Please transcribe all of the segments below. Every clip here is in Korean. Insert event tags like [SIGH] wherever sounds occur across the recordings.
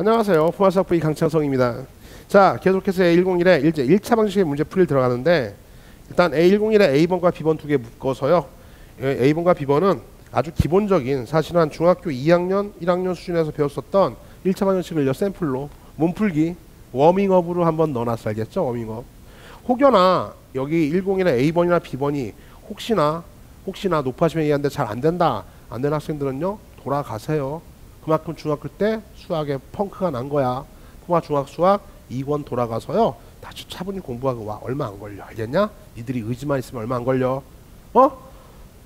안녕하세요. 포화수학 부의 강창성입니다. 자, 계속해서 A101에 이제 1차 방식의 문제 풀이 들어가는데 일단 A101에 A번과 B번 두 개 묶어서요. 예, A번과 B번은 아주 기본적인 사실은 한 중학교 2학년, 1학년 수준에서 배웠었던 1차 방식을 샘플로 몸풀기 워밍업으로 한번 넣어놨어 알겠죠? 워밍업. 혹여나 여기 101에 A번이나 B번이 혹시나 혹시나 높아지면 얘기하는데 잘안 된다. 안 되는 학생들은요. 돌아가세요. 그만큼 중학교 때 수학에 펑크가 난 거야. 통화 중학 수학 2권 돌아가서요. 다시 차분히 공부하고 와. 얼마 안 걸려. 알겠냐? 니들이 의지만 있으면 얼마 안 걸려. 어?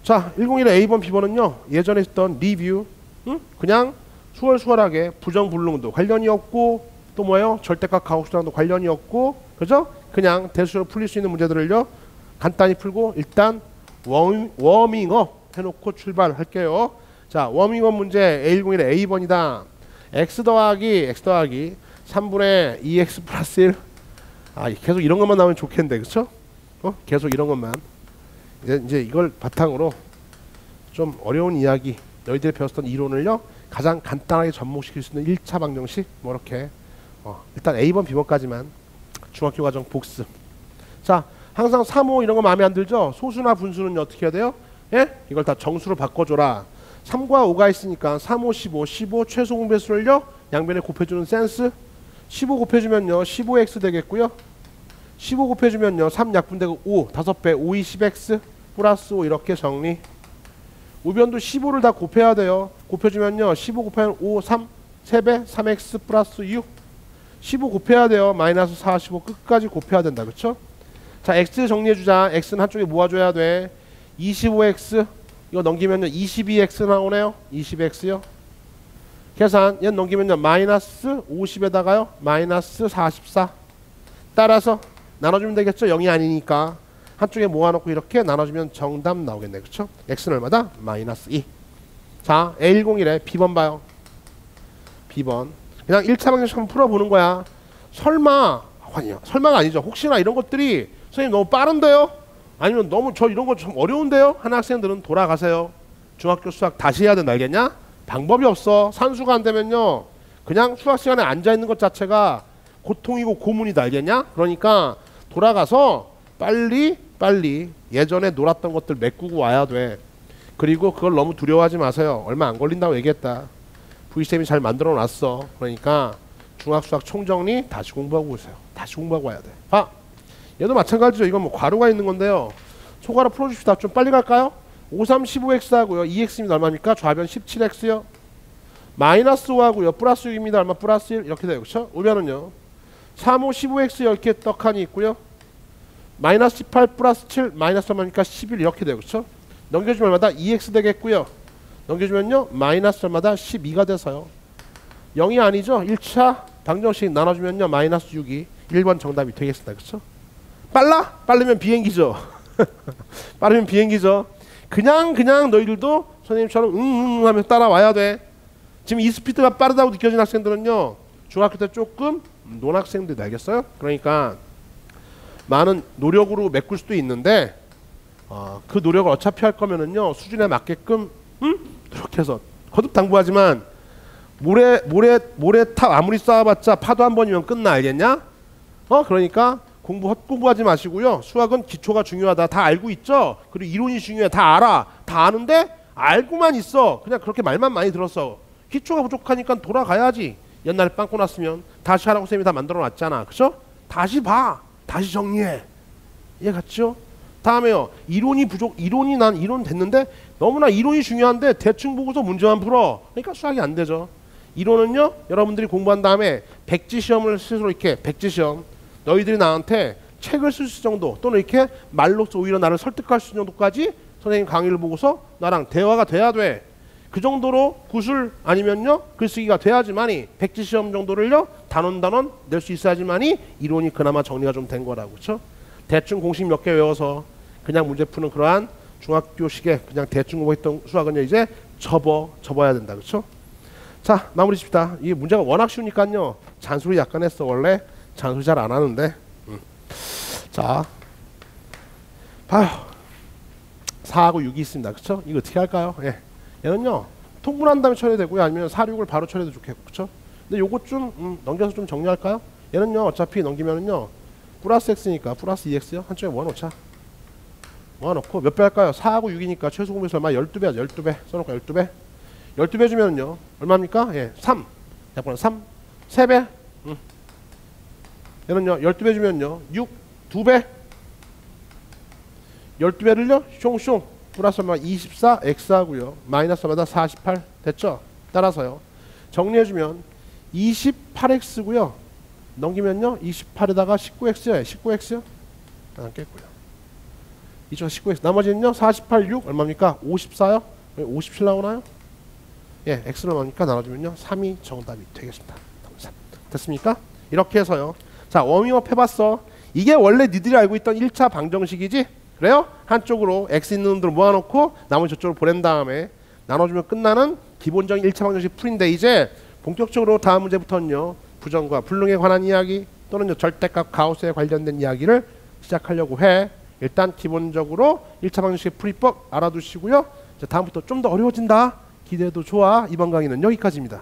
자, 101의 A번, B번은요. 예전에 했던 리뷰. 응? 그냥 수월수월하게 부정불능도 관련이 없고 또 뭐예요? 절대값 가옥수랑도 관련이 없고 그죠? 그냥 대수로 풀릴 수 있는 문제들을요. 간단히 풀고 일단 워밍, 워밍업 해놓고 출발할게요. 자, 워밍업 문제 A101의 A번이다. x 더하기 x 더하기 3분의 2x 플러스 1. 아, 계속 이런 것만 나오면 좋겠는데, 그렇죠? 어? 계속 이런 것만. 이제 이제 이걸 바탕으로 좀 어려운 이야기, 너희들이 배웠던 이론을요 가장 간단하게 접목시킬 수 있는 1차 방정식 뭐 이렇게 어, 일단 A번, B번까지만 중학교 과정 복습. 자, 항상 3, 5 이런 거 마음에 안 들죠? 소수나 분수는 어떻게 해야 돼요? 예? 이걸 다 정수로 바꿔줘라. 3과 5가 있으니까 3, 5, 15, 15 최소 공배수를요? 양변에 곱해주는 센스? 15 곱해주면요 15x 되겠고요. 15 곱해주면요 3 약분되고 5 5배 5, 20x 플러스 5 이렇게 정리. 우변도 15를 다 곱해야 돼요. 곱해주면요 15 곱하면 5, 3 3배 3x 플러스 6 15 곱해야 돼요. 마이너스 45 끝까지 곱해야 된다. 그쵸? 자 x 정리해주자. X는 한쪽에 모아줘야 돼. 25x 이거 넘기면요. 22x 나오네요. 22x요. 계산 얘 넘기면요. 마이너스 50에다가요. 마이너스 44 따라서 나눠주면 되겠죠? 0이 아니니까. 한쪽에 모아놓고 이렇게 나눠주면 정답 나오겠네. 그쵸? X는 얼마다? 마이너스 2 자 A101에 B번 봐요. B번. 그냥 1차 방정식 한번 풀어보는 거야. 설마 아니야 설마가 아니죠. 혹시나 이런 것들이 선생님 너무 빠른데요 아니면 너무 저 이런 거 좀 어려운데요? 하는 학생들은 돌아가세요. 중학교 수학 다시 해야 된다 알겠냐? 방법이 없어. 산수가 안 되면요. 그냥 수학 시간에 앉아 있는 것 자체가 고통이고 고문이다 알겠냐? 그러니까 돌아가서 빨리 빨리 예전에 놀았던 것들 메꾸고 와야 돼. 그리고 그걸 너무 두려워하지 마세요. 얼마 안 걸린다고 얘기했다. V쌤이 잘 만들어 놨어. 그러니까 중학 수학 총정리 다시 공부하고 오세요. 다시 공부하고 와야 돼. 아 얘도 마찬가지죠. 이건 뭐 괄호가 있는 건데요. 초괄호 풀어줍시다. 좀 빨리 갈까요? 5, 3, 15x 하고요. 2x입니다. 얼마입니까? 좌변 17x요. 마이너스 5하고요. 플러스 6입니다. 얼마? 플러스 1 이렇게 돼요. 그렇죠? 우변은요. 3, 5, 15x 이렇게 떡하니 있고요. 마이너스 18 플러스 7 마이너스 얼마니까 11 이렇게 돼요. 그렇죠? 넘겨주면 얼마다? 2x 되겠고요. 넘겨주면요. 마이너스 얼마다? 12가 돼서요. 0이 아니죠? 1차 방정식 나눠주면요. 마이너스 6이 1번 정답이 되겠습니다. 그렇죠? 빨라? 빠르면 비행기죠. [LAUGHS] 빠르면 비행기죠. 그냥 그냥 너희들도 선생님처럼 응응 하면서 따라와야 돼. 지금 이 스피드가 빠르다고 느껴진 학생들은요. 중학교 때 조금 논학생들 알겠어요? 그러니까 많은 노력으로 메꿀 수도 있는데 어, 그 노력을 어차피 할 거면은요 수준에 맞게끔 음? 노력해서 거듭 당부하지만 모래 모래 모래탑 아무리 쌓아봤자 파도 한 번이면 끝나 알겠냐? 어 그러니까 공부 헛공부하지 마시고요. 수학은 기초가 중요하다. 다 알고 있죠. 그리고 이론이 중요해. 다 알아. 다 아는데 알고만 있어. 그냥 그렇게 말만 많이 들었어. 기초가 부족하니까 돌아가야지. 옛날에 빵꾸 났으면 다시 하라고 쌤이 다 만들어 놨잖아. 그죠? 다시 봐. 다시 정리해. 이해 갔죠? 다음에요. 이론이 부족. 이론이 난 이론 됐는데 너무나 이론이 중요한데 대충 보고서 문제만 풀어. 그러니까 수학이 안 되죠. 이론은요. 여러분들이 공부한 다음에 백지 시험을 스스로 이렇게 백지 시험 너희들이 나한테 책을 쓸 수 정도 또는 이렇게 말로써 오히려 나를 설득할 수 정도까지 선생님 강의를 보고서 나랑 대화가 돼야 돼. 그 정도로 구술 아니면요 글쓰기가 돼야지만이 백지 시험 정도를요 단원 단원 낼 수 있어야지만이 이론이 그나마 정리가 좀 된 거라고 그렇죠? 대충 공식 몇 개 외워서 그냥 문제 푸는 그러한 중학교식의 그냥 대충 공부했던 수학은요 이제 접어 접어야 된다 그렇죠? 자 마무리 칩시다. 이게 문제가 워낙 쉬우니까요 잔소리 약간 했어 원래 잔소리 잘 안 하는데. 음. 자, 봐요. 4하고 6이 있습니다. 그렇죠? 이거 어떻게 할까요? 예. 얘는요. 통분한 다음에 처리되고요. 아니면 4, 6을 바로 처리해도 좋겠고. 그렇죠? 근데 요것 좀 음, 넘겨서 좀 정리할까요? 얘는요 어차피 넘기면은요 플러스 x니까 플러스 2x요 한쪽에 모아놓자 모아놓고 몇 배 할까요? 4하고 6이니까 최소 공배수 얼마? 12배 하죠 12배 써놓을까 12배 12배 주면은요 얼마입니까? 예, 3 약분은 3 3배 음. 얘는요 12배 주면요 6 2배? 12배를요 숑숑 플러스 얼마? 24 x하고요. 마이너스 얼마다? 48 됐죠? 따라서요. 정리해주면 28x고요. 넘기면요 28에다가 19x요 19x요? 안 깼고요. 이쪽 19x 나머지는요 48 6 얼마입니까? 54요? 57 나오나요? 예 x를 얼마니까 나눠주면요 3이 정답이 되겠습니다. 됐습니까? 이렇게 해서요 자 워밍업 해봤어? 이게 원래 니들이 알고 있던 1차 방정식이지? 그래요? 한쪽으로 x 있는 놈들 모아놓고 나머지 저쪽으로 보낸 다음에 나눠주면 끝나는 기본적인 1차 방정식 풀인데 이제 본격적으로 다음 문제부터는요 부정과 불능에 관한 이야기 또는 절대값 가우스에 관련된 이야기를 시작하려고 해. 일단 기본적으로 1차 방정식 풀이법 알아두시고요. 자, 다음부터 좀 더 어려워진다. 기대도 좋아. 이번 강의는 여기까지입니다